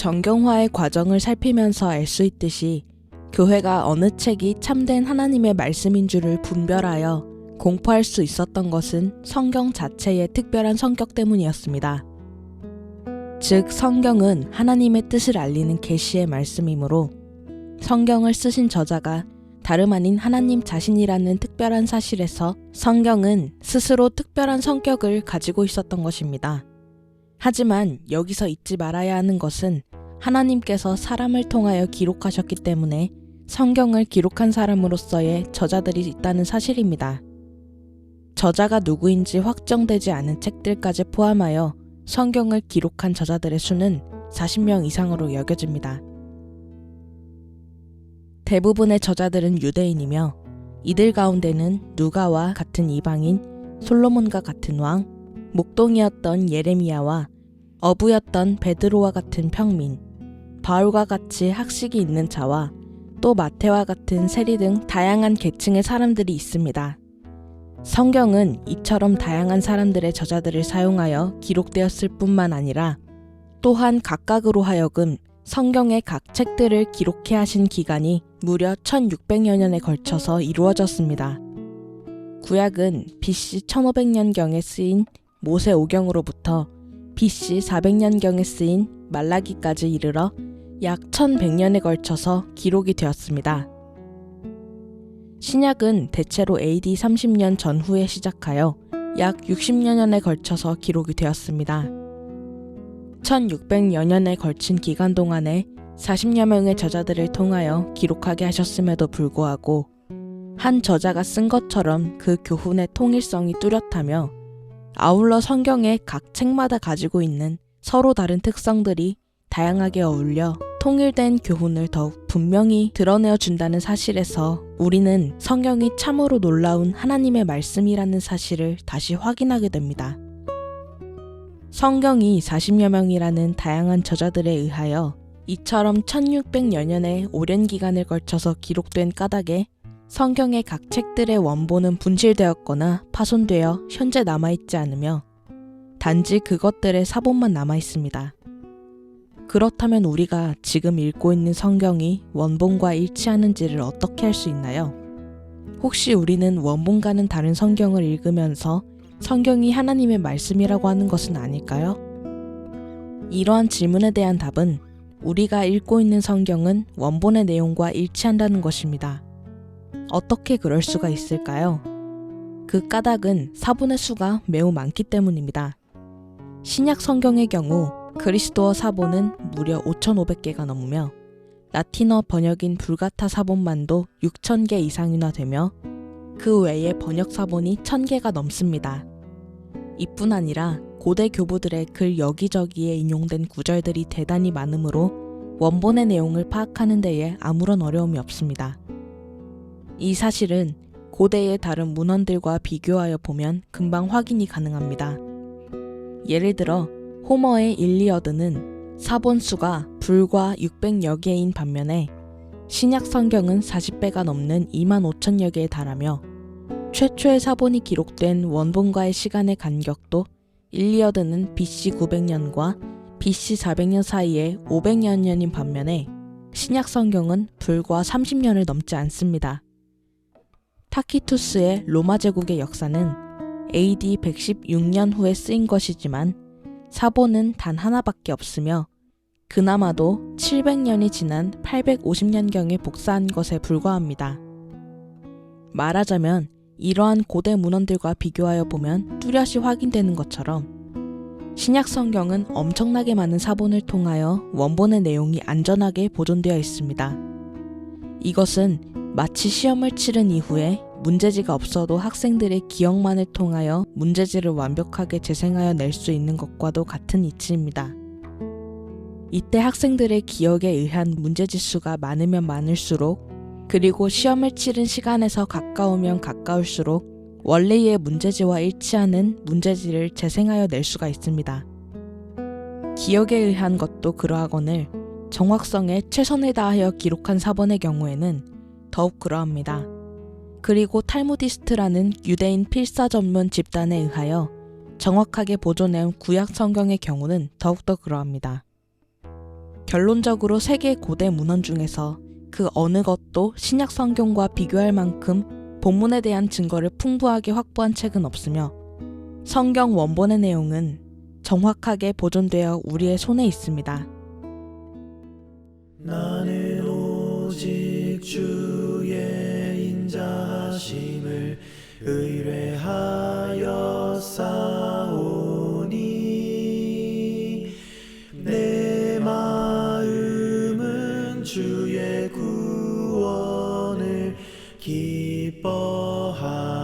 정경화의 과정을 살피면서 알 수 있듯이 교회가 어느 책이 참된 하나님의 말씀인 줄을 분별하여 공포할 수 있었던 것은 성경 자체의 특별한 성격 때문이었습니다. 즉 성경은 하나님의 뜻을 알리는 계시의 말씀이므로 성경을 쓰신 저자가 다름 아닌 하나님 자신이라는 특별한 사실에서 성경은 스스로 특별한 성격을 가지고 있었던 것입니다. 하지만 여기서 잊지 말아야 하는 것은 하나님께서 사람을 통하여 기록하셨기 때문에 성경을 기록한 사람으로서의 저자들이 있다는 사실입니다. 저자가 누구인지 확정되지 않은 책들까지 포함하여 성경을 기록한 저자들의 수는 40명 이상으로 여겨집니다. 대부분의 저자들은 유대인이며 이들 가운데는 누가와 같은 이방인, 솔로몬과 같은 왕, 목동이었던 예레미야와 어부였던 베드로와 같은 평민, 바울과 같이 학식이 있는 자와 또 마태와 같은 세리 등 다양한 계층의 사람들이 있습니다. 성경은 이처럼 다양한 사람들의 저자들을 사용하여 기록되었을 뿐만 아니라 또한 각각으로 하여금 성경의 각 책들을 기록해 하신 기간이 무려 1600여 년에 걸쳐서 이루어졌습니다. 구약은 BC 1500년경에 쓰인 모세 오경으로부터 BC 400년경에 쓰인 말라기까지 이르러 약 1100년에 걸쳐서 기록이 되었습니다. 신약은 대체로 AD 30년 전후에 시작하여 약 60여 년에 걸쳐서 기록이 되었습니다. 1600여 년에 걸친 기간 동안에 40여 명의 저자들을 통하여 기록하게 하셨음에도 불구하고 한 저자가 쓴 것처럼 그 교훈의 통일성이 뚜렷하며 아울러 성경의 각 책마다 가지고 있는 서로 다른 특성들이 다양하게 어울려 통일된 교훈을 더욱 분명히 드러내어 준다는 사실에서 우리는 성경이 참으로 놀라운 하나님의 말씀이라는 사실을 다시 확인하게 됩니다. 성경이 40여 명이라는 다양한 저자들에 의하여 이처럼 1600여 년의 오랜 기간을 걸쳐서 기록된 까닭에 성경의 각 책들의 원본은 분실되었거나 파손되어 현재 남아있지 않으며 단지 그것들의 사본만 남아있습니다. 그렇다면 우리가 지금 읽고 있는 성경이 원본과 일치하는지를 어떻게 할 수 있나요? 혹시 우리는 원본과는 다른 성경을 읽으면서 성경이 하나님의 말씀이라고 하는 것은 아닐까요? 이러한 질문에 대한 답은 우리가 읽고 있는 성경은 원본의 내용과 일치한다는 것입니다. 어떻게 그럴 수가 있을까요? 그 까닭은 사본의 수가 매우 많기 때문입니다. 신약 성경의 경우 그리스도어 사본은 무려 5,500개가 넘으며 라틴어 번역인 불가타 사본만도 6,000개 이상이나 되며 그 외에 번역 사본이 1,000개가 넘습니다. 이뿐 아니라 고대 교부들의 글 여기저기에 인용된 구절들이 대단히 많으므로 원본의 내용을 파악하는 데에 아무런 어려움이 없습니다. 이 사실은 고대의 다른 문헌들과 비교하여 보면 금방 확인이 가능합니다. 예를 들어 호머의 일리어드는 사본수가 불과 600여 개인 반면에 신약 성경은 40배가 넘는 2만 5천여 개에 달하며 최초의 사본이 기록된 원본과의 시간의 간격도 일리어드는 BC 900년과 BC 400년 사이에 500여 년인 반면에 신약 성경은 불과 30년을 넘지 않습니다. 타키투스의 로마 제국의 역사는 AD 116년 후에 쓰인 것이지만 사본은 단 하나밖에 없으며 그나마도 700년이 지난 850년경에 복사한 것에 불과합니다. 말하자면 이러한 고대 문헌들과 비교하여 보면 뚜렷이 확인되는 것처럼 신약 성경은 엄청나게 많은 사본을 통하여 원본의 내용이 안전하게 보존되어 있습니다. 이것은 마치 시험을 치른 이후에 문제지가 없어도 학생들의 기억만을 통하여 문제지를 완벽하게 재생하여 낼 수 있는 것과도 같은 이치입니다. 이때 학생들의 기억에 의한 문제지 수가 많으면 많을수록 그리고 시험을 치른 시간에서 가까우면 가까울수록 원래의 문제지와 일치하는 문제지를 재생하여 낼 수가 있습니다. 기억에 의한 것도 그러하거늘 정확성에 최선을 다하여 기록한 사본의 경우에는 더욱 그러합니다. 그리고 탈무디스트라는 유대인 필사 전문 집단에 의하여 정확하게 보존해온 구약 성경의 경우는 더욱더 그러합니다. 결론적으로 세계 고대 문헌 중에서 그 어느 것도 신약 성경과 비교할 만큼 본문에 대한 증거를 풍부하게 확보한 책은 없으며 성경 원본의 내용은 정확하게 보존되어 우리의 손에 있습니다. 나는 오직 주 의뢰하여 사오니 내 마음은 주의 구원을 기뻐하니